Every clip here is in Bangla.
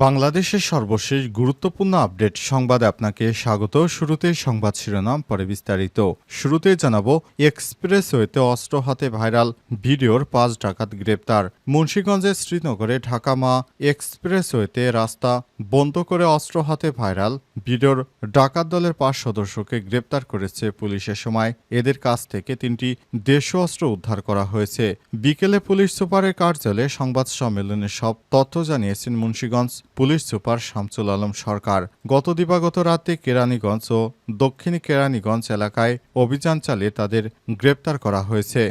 বাংলাদেশের সর্বশেষ গুরুত্বপূর্ণ আপডেট সংবাদে আপনাকে স্বাগত। শুরুতে সংবাদ শিরোনাম, পরে বিস্তারিত। শুরুতে জানাব, এক্সপ্রেসওয়েতে অস্ত্র হাতে ভাইরাল ভিডিওর পাঁচ ডাকাত গ্রেপ্তার। মুন্সীগঞ্জের শ্রীনগরে ঢাকা মা এক্সপ্রেসওয়েতে রাস্তা বন্ধ করে অস্ত্র হাতে ভাইরাল ভিডিওর ডাকাত দলের পাঁচ সদস্যকে গ্রেপ্তার করেছে পুলিশের সময়। এদের কাছ থেকে তিনটি দেশীয় অস্ত্র উদ্ধার করা হয়েছে। বিকেলে পুলিশ সুপারের কার্যালয়ে সংবাদ সম্মেলনে সব তথ্য জানিয়েছেন মুন্সীগঞ্জ পুলিশ সুপার শামসুল আলম সরকার। গত দিবাগত রাতে কেরানীগঞ্জ ও দক্ষিণ কেরানীগঞ্জ এলাকায় অভিযান চালিয়ে তাদের গ্রেপ্তার করা হয়েছে।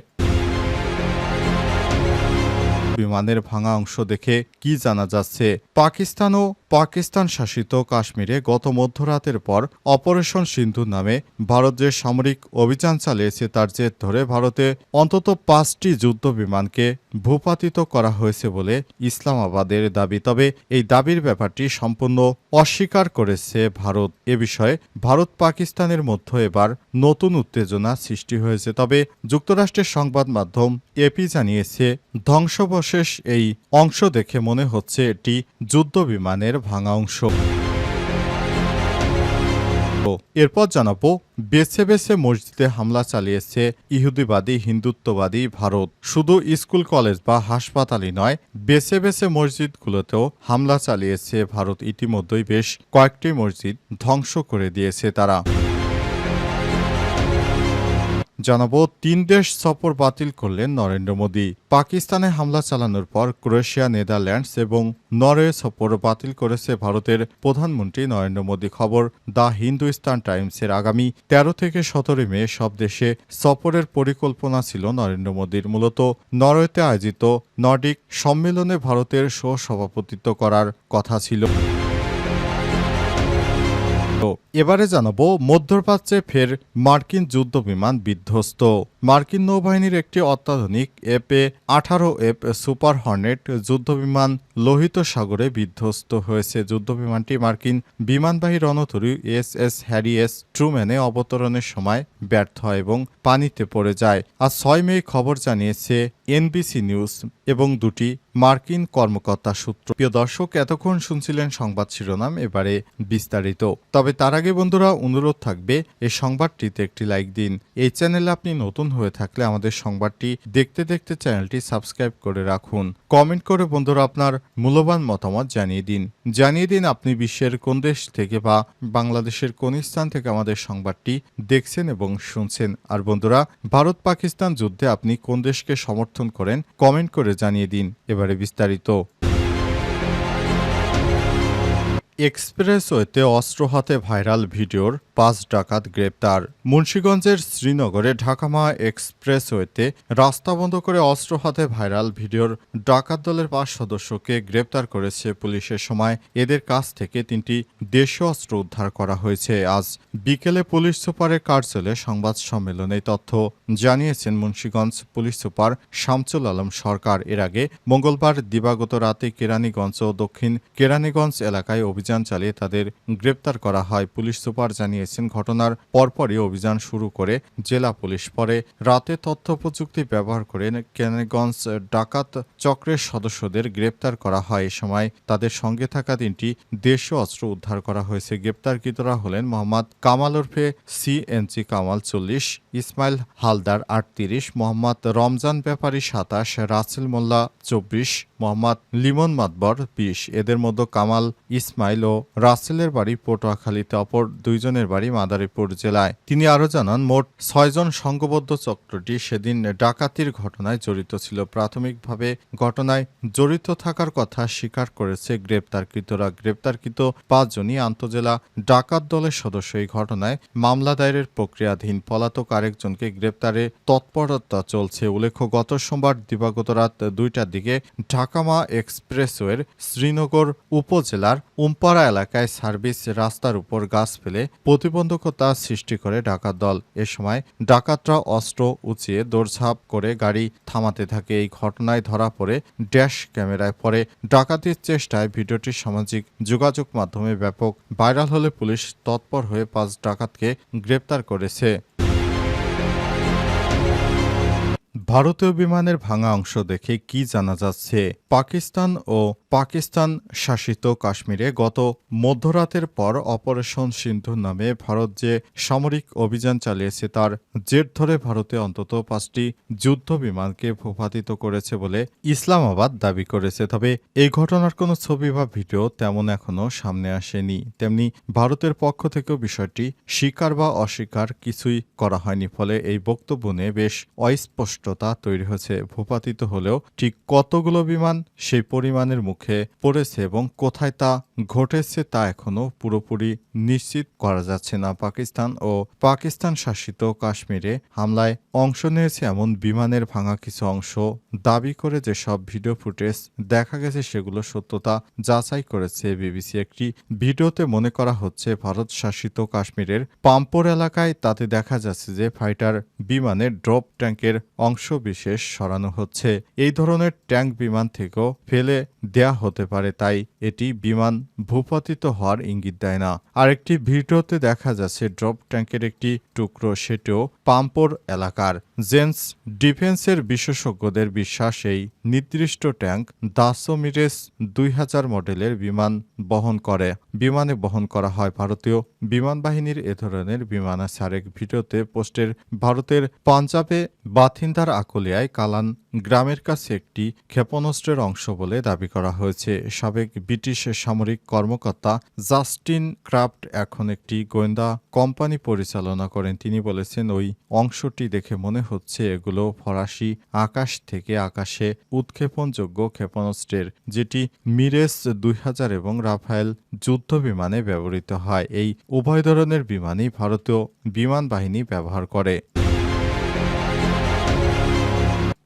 বিমানের ভাঙা অংশ দেখে কি জানা যাচ্ছে? পাকিস্তান ও পাকিস্তান শাসিত কাশ্মীরে গত মধ্যরাতের পর অপারেশন সিন্ধু নামে ভারত যে সামরিক অভিযান চালিয়েছে তার জের ধরে ভারতে অন্তত পাঁচটি যুদ্ধ বিমানকে ভূপাতিত করা হয়েছে বলে ইসলামাবাদের দাবি। তবে এই দাবির ব্যাপারটি সম্পূর্ণ অস্বীকার করেছে ভারত। এ বিষয়ে ভারত পাকিস্তানের মধ্যে এবার নতুন উত্তেজনা সৃষ্টি হয়েছে। তবে যুক্তরাষ্ট্রের সংবাদ মাধ্যম এপি জানিয়েছে, ধ্বংসবশেষ এই অংশ দেখে মনে হচ্ছে এটি যুদ্ধ বিমানের ভাঙা অংশ। এরপর জানাব, বেছে বেছে মসজিদে হামলা চালিয়েছে ইহুদিবাদী, হিন্দুত্ববাদী ভারত। শুধু স্কুল, কলেজ বা হাসপাতালই নয়, বেছে বেছে মসজিদগুলোতেও হামলা চালিয়েছে ভারত। ইতিমধ্যেই বেশ কয়েকটি মসজিদ ধ্বংস করে দিয়েছে তারা। জানাব, তিন দেশ সফর বাতিল করলেন নরেন্দ্র মোদী। পাকিস্তানে হামলা চালানোর পর ক্রোয়েশিয়া, নেদারল্যান্ডস এবং নরওয়ে সফর বাতিল করেছে ভারতের প্রধানমন্ত্রী নরেন্দ্র মোদী। খবর, দ্য হিন্দুস্তান টাইমসের আগামী তেরো থেকে সতেরো মে সব দেশে সফরের পরিকল্পনা ছিল নরেন্দ্র মোদীর। মূলত নরওয়েতে আয়োজিত নর্ডিক সম্মেলনে ভারতের সহ সভাপতিত্ব করার কথা ছিল। এবারে জানাব মধ্যপ্রাচ্যে ফের মার্কিন যুদ্ধ বিমান বিধ্বস্ত। মার্কিন নৌবাহিনীর একটি অত্যাধুনিক এফ এ আঠারো এফ সুপার হর্নেট যুদ্ধবিমান লোহিত সাগরে বিধ্বস্ত হয়েছে। যুদ্ধবিমানটি মার্কিন বিমানবাহী রণতরী এস এস হ্যারি এস ট্রুম্যানে অবতরণের সময় ব্যর্থ হয় এবং পানিতে পড়ে যায়। আর ছয় মে খবর জানিয়েছে এনবিসি নিউজ এবং দুটি মার্কিন কর্মকর্তা সূত্র। প্রিয় দর্শক, এতক্ষণ শুনছিলেন সংবাদ শিরোনাম, এবারে বিস্তারিত। তবে তার আগে বন্ধুরা, অনুরোধ থাকবে এই সংবাদটিতে একটি লাইক দিন। এই চ্যানেলে আপনি নতুন হয়ে থাকলে আমাদের সংবাদটি দেখতে দেখতে চ্যানেলটি সাবস্ক্রাইব করে রাখুন। কমেন্ট করে বন্ধুরা আপনার মূল্যবান মতামত জানিয়ে দিন। জানিয়ে দিন আপনি বিশ্বের কোন দেশ থেকে বা বাংলাদেশের কোন স্থান থেকে আমাদের সংবাদটি দেখছেন এবং শুনছেন। আর বন্ধুরা ভারত পাকিস্তান যুদ্ধে আপনি কোন দেশকে সমর্থন করেন, কমেন্ট করে জানিয়ে দিন। এবারে বিস্তারিত এক্সপ্রেসওয়েতে অস্ত্র হাতে ভাইরাল ভিডিওর পাঁচ ডাকাত গ্রেপ্তার। মুন্সীগঞ্জের শ্রীনগরে ঢাকামা এক্সপ্রেসওয়েতে রাস্তা বন্ধ করে অস্ত্র হাতে ভাইরাল ভিডিওর ডাকাত দলের পাঁচ সদস্যকে গ্রেপ্তার করেছে পুলিশের সময়। এদের কাছ থেকে তিনটি দেশীয় অস্ত্র উদ্ধার করা হয়েছে। আজ বিকেলে পুলিশ সুপারের কার্যালয়ে সংবাদ সম্মেলনে তথ্য জানিয়েছেন মুন্সীগঞ্জ পুলিশ সুপার শামসুল আলম সরকার। এর আগে মঙ্গলবার দিবাগত রাতে কেরানীগঞ্জ ও দক্ষিণ কেরানীগঞ্জ এলাকায় অভিযান চালিয়ে তাদের গ্রেপ্তার করা হয়। পুলিশ সুপার জানিয়েছেন, ঘটনার পরপরই অভিযান শুরু করে জেলা পুলিশ। পরে রাতে তথ্য প্রযুক্তি ব্যবহার করে কেরানীগঞ্জ ডাকাত চক্রের সদস্যদের গ্রেপ্তার করা হয়। এ সময় তাদের সঙ্গে থাকা তিনটি দেশীয় অস্ত্র উদ্ধার করা হয়েছে। গ্রেপ্তারকৃতরা হলেন মোহাম্মদ কামাল ওরফে সিএনজি কামাল চল্লিশ, ইসমাইল হালদার আটত্রিশ, মোহাম্মদ রমজান ব্যাপারী সাতাশ, রাসেল মোল্লা চব্বিশ, মোহাম্মদ লিমন মাতবর বিশ। এদের মধ্যে কামাল, ইসমাইল ও রাসেলের বাড়ি পটুয়াখালীতে, অপর দুইজনের বাড়ি মাদারীপুর জেলায়। তিনি আরও জানান, মোট ছয়জন সংঘবদ্ধ চক্রটি সেদিন ডাকাতির ঘটনায় জড়িত ছিল। প্রাথমিকভাবে ঘটনায় জড়িত থাকার কথা স্বীকার করেছে গ্রেপ্তারকৃতরা। গ্রেপ্তারকৃত পাঁচজনই আন্তজেলা ডাকাত দলের সদস্য। এই ঘটনায় মামলা দায়েরের প্রক্রিয়াধীন পলাতক আরেকজনকে গ্রেপ্তারে তৎপরতা চলছে। উল্লেখ্য, গত সোমবার দিবাগত রাত দুইটার দিকে ঢাকামা এক্সপ্রেসওয়ের শ্রীনগর উপজেলার উমপাড়া এলাকায় সার্ভিস রাস্তার উপর গাছ ফেলে প্রতিবন্ধকতা সৃষ্টি করে ডাকাত দল। এ সময় ডাকাতরা অস্ত্র উঁচিয়ে দৌড়ঝাঁপ করে গাড়ি থামাতে থাকে। এই ঘটনায় ধরা পড়ে ড্যাশ ক্যামেরায়। পরে ডাকাতির চেষ্টায় ভিডিওটি সামাজিক যোগাযোগ মাধ্যমে ব্যাপক ভাইরাল হলে পুলিশ তৎপর হয়ে পাঁচ ডাকাতকে গ্রেপ্তার করেছে। ভারতীয় বিমানের ভাঙা অংশ দেখে কি জানা যাচ্ছে? পাকিস্তান ও পাকিস্তান শাসিত কাশ্মীরে গত মধ্যরাতের পর অপারেশন সিন্ধু নামে ভারত যে সামরিক অভিযান চালিয়েছে তার জের ধরে ভারতে অন্তত পাঁচটি যুদ্ধ বিমানকে ভূপাতিত করেছে বলে ইসলামাবাদ দাবি করেছে। তবে এই ঘটনার কোনো ছবি বা ভিডিও তেমন এখনও সামনে আসেনি। তেমনি ভারতের পক্ষ থেকেও বিষয়টি স্বীকার বা অস্বীকার কিছুই করা হয়নি। ফলে এই বক্তব্য নিয়ে বেশ অস্পষ্টতা তৈরি হয়েছে। ভূপাতিত হলেও ঠিক কতগুলো বিমান সেই পরিমাণের মুখে পড়েছে এবং কোথায় তা ঘটেছে তা এখনও পুরোপুরি নিশ্চিত করা যাচ্ছে না। পাকিস্তান ও পাকিস্তান শাসিত কাশ্মীরে হামলায় অংশ নিয়েছে এমন বিমানের ভাঙা কিছু অংশ। দাবি করে যেসব ভিডিও ফুটেজ দেখা গেছে সেগুলো সত্যতা যাচাই করেছে বিবিসি। একটি ভিডিওতে মনে করা হচ্ছে, ভারত শাসিত কাশ্মীরের পাম্পোর এলাকায় তাতে দেখা যাচ্ছে যে ফাইটার বিমানের ড্রপ ট্যাঙ্কের অংশ বিশেষ সরানো হচ্ছে। এই ধরনের ট্যাঙ্ক বিমান থেকেও ফেলে দেয়া হতে পারে, তাই এটি বিমান ভূপাতিত হওয়ার ইঙ্গিত দেয় না। আরেকটি ভিডিওতে দেখা যাচ্ছে, ড্রপ ট্যাঙ্কের একটি টুকরো, সেটিও পাম্পোর এলাকার। জেন্স ডিফেন্সের বিশেষজ্ঞদের বিশ্বাস, এই নির্দিষ্ট ট্যাঙ্ক দাসোমিরেস দুই হাজার মডেলের বিমান বহন করে। বিমানে বহন করা হয় ভারতীয় বিমান বাহিনীর এ ধরনের বিমান আছে। আরেক ভিডিওতে পোস্টের, ভারতের পাঞ্জাবে বাথিন্দার আকলিয়ায় কালান গ্রামের কাছে একটি ক্ষেপণাস্ত্রের অংশ বলে দাবি করা হয়েছে। সাবেক ব্রিটিশ সামরিক কর্মকর্তা জাস্টিন ক্রাফট। এখন একটি গোয়েন্দা কোম্পানি পরিচালনা করেন। তিনি বলেছেন, ওই অংশটি দেখে মনে হচ্ছে এগুলো ফরাসি আকাশ থেকে আকাশে উৎক্ষেপণযোগ্য ক্ষেপণাস্ত্রের, যেটি মিরেস দুই হাজার এবং রাফায়েল যুদ্ধ বিমানে ব্যবহৃত হয়। এই উভয় ধরনের বিমানই ভারতীয় বিমান বাহিনী ব্যবহার করে।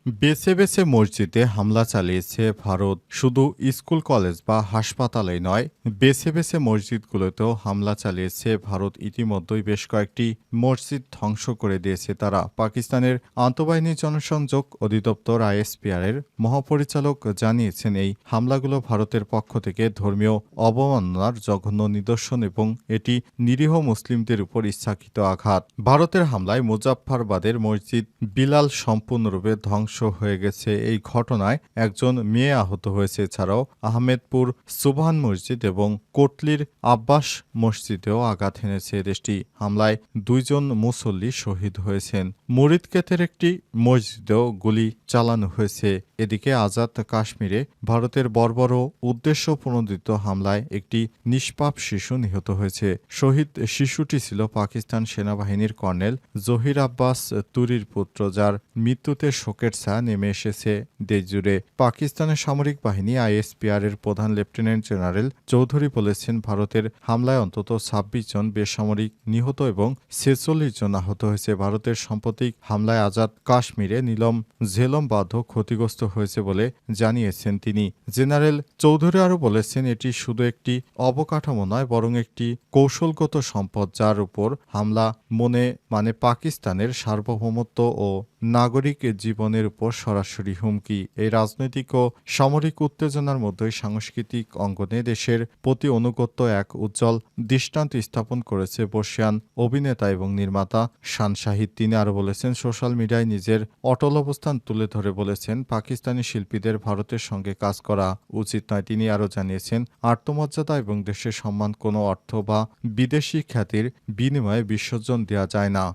বেছে বেছে মসজিদে হামলা চালিয়েছে ভারত। শুধু স্কুল, কলেজ বা হাসপাতালেই নয়, বেছে বেছে মসজিদগুলোতেও হামলা চালিয়েছে ভারত। ইতিমধ্যেই বেশ কয়েকটি মসজিদ ধ্বংস করে দিয়েছে তারা। পাকিস্তানের আন্তঃবাহিনী জনসংযোগ অধিদপ্তর আইএসপিআর এর মহাপরিচালক জানিয়েছেন, এই হামলাগুলো ভারতের পক্ষ থেকে ধর্মীয় অবমাননার জঘন্য নিদর্শন এবং এটি নিরীহ মুসলিমদের উপর ইচ্ছাকৃত আঘাত। ভারতের হামলায় মুজাফফরবাদের মসজিদ বিলাল সম্পূর্ণরূপে ধ্বংস হয়ে গেছে। এই ঘটনায় একজন মেয়ে আহত হয়েছে। এছাড়াও আহমেদপুর সুবহান মসজিদ এবং কোটলির আব্বাস মসজিদেও আঘাত এনেছে দেশটি। হামলায় দুইজন মুসল্লি শহীদ হয়েছেন। মুরিদকেতের একটি মসজিদেও গুলি চালানো হয়েছে। এদিকে আজাদ কাশ্মীরে ভারতের বর্বর উদ্দেশ্য প্রণোদিত হামলায় একটি নিষ্পাপ শিশু নিহত হয়েছে। শহীদ শিশুটি ছিল পাকিস্তান সেনাবাহিনীর কর্নেল জহির আব্বাস তুরির পুত্র, যার মৃত্যুতে শোকের ছায়া নেমে এসেছে। দেশজুড়ে পাকিস্তানের সামরিক বাহিনী আইএসপিআর এর প্রধান লেফটেন্যান্ট জেনারেল চৌধুরী বলেছেন, ভারতের হামলায় অন্তত ছাব্বিশ জন বেসামরিক নিহত এবং ছেচল্লিশ জন আহত হয়েছে। ভারতের সাম্প্রতিক হামলায় আজাদ কাশ্মীরে নীলম ঝেলম বাধ্য ক্ষতিগ্রস্ত হয়েছে বলে জানিয়েছেন তিনি। জেনারেল চৌধুরী আরও বলেছেন, এটি শুধু একটি অবকাঠামো নয়, বরং একটি কৌশলগত সম্পদ, যার উপর হামলা মনে মানে পাকিস্তানের সার্বভৌমত্ব ও নাগরিক জীবনের উপর সরাসরি হুমকি। এই রাজনৈতিক ও সামরিক উত্তেজনার মধ্যে সাংস্কৃতিক অঙ্গনে দেশের প্রতি অনুগত্য এক উজ্জ্বল দৃষ্টান্ত স্থাপন করেছে বর্ষিয়ান অভিনেতা এবং নির্মাতা শান শাহিদ তিনি আরও বলেছেন, সোশ্যাল মিডিয়ায় নিজের অটল অবস্থান তুলে ধরে বলেছেন, পাকিস্তানি শিল্পীদের ভারতের সঙ্গে কাজ করা উচিত নয়। তিনি আরও জানিয়েছেন, আত্মমর্যাদা এবং দেশের সম্মান কোনো অর্থ বা বিদেশি খ্যাতির বিনিময়ে বিসর্জন দেওয়া যায় না।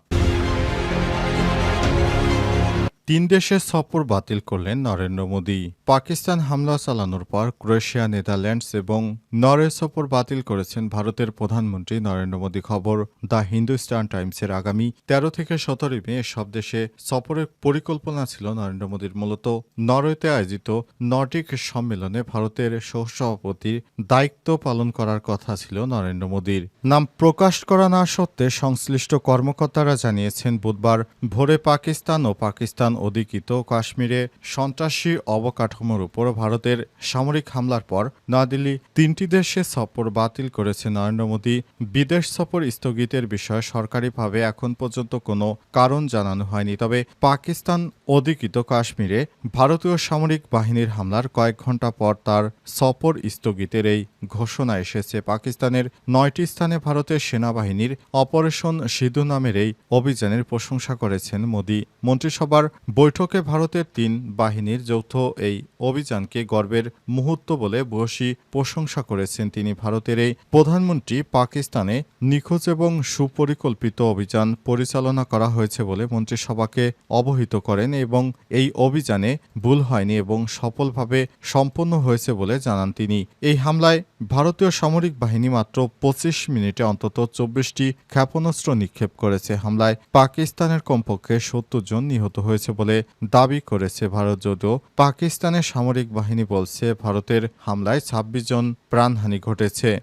তিন দেশের সফর বাতিল করলেন নরেন্দ্র মোদী। পাকিস্তান হামলা চালানোর পর ক্রোয়েশিয়া, নেদারল্যান্ডস এবং নরওয়ে সফর বাতিল করেছেন ভারতের প্রধানমন্ত্রী নরেন্দ্র মোদী। খবর, দ্য হিন্দুস্তান টাইমসের আগামী তেরো থেকে সতেরোই মে সব দেশে সফরের পরিকল্পনা ছিল নরেন্দ্র মোদীর। মূলত নরওয়েতে আয়োজিত নর্ডিক সম্মেলনে ভারতের সহসভাপতির দায়িত্ব পালন করার কথা ছিল নরেন্দ্র মোদীর। নাম প্রকাশ করা না সত্ত্বে সংশ্লিষ্ট কর্মকর্তারা জানিয়েছেন, বুধবার ভোরে পাকিস্তান ও পাকিস্তান অধিকৃত কাশ্মীরে সন্ত্রাসী অবকাঠামোর উপর ভারতের সামরিক হামলার পর নয়াদিল্লি তিনটি দেশে সফর বাতিল করেছে নরেন্দ্র মোদী। বিদেশ সফর স্থগিতের বিষয়ে সরকারিভাবে এখন পর্যন্ত কোনো কারণ জানানো হয়নি। তবে পাকিস্তান অধিকৃত কাশ্মীরে ভারতীয় সামরিক বাহিনীর হামলার কয়েক ঘণ্টা পর তার সফর স্থগিতের এই ঘোষণা এসেছে। পাকিস্তানের নয়টি স্থানে ভারতের সেনাবাহিনীর অপারেশন সিধু নামের এই অভিযানের প্রশংসা করেছেন মোদী। মন্ত্রিসভার বৈঠকে ভারতের তিন বাহিনীর যৌথ এই অভিযানকে গর্বের মুহূর্ত বলে বসি প্রশংসা করেছেন তিনি। ভারতের এই প্রধানমন্ত্রী পাকিস্তানে নিখোঁজ এবং সুপরিকল্পিত অভিযান পরিচালনা করা হয়েছে বলে মন্ত্রিসভাকে অবহিত করেন এবং এই অভিযানে ভুল হয়নি এবং সফলভাবে সম্পন্ন হয়েছে বলে জানান তিনি। এই হামলায় ভারতীয় সামরিক বাহিনী মাত্র পঁচিশ মিনিটে অন্তত চব্বিশটি ক্ষেপণাস্ত্র নিক্ষেপ করেছে। হামলায় পাকিস্তানের কমপক্ষে সত্তর জন নিহত হয়েছে বলে দাবি করেছে ভারত, যদিও পাকিস্তানের সামরিক বাহিনী বলছে ভারতের হামলায় ছাব্বিশ জন প্রাণহানি ঘটেছে।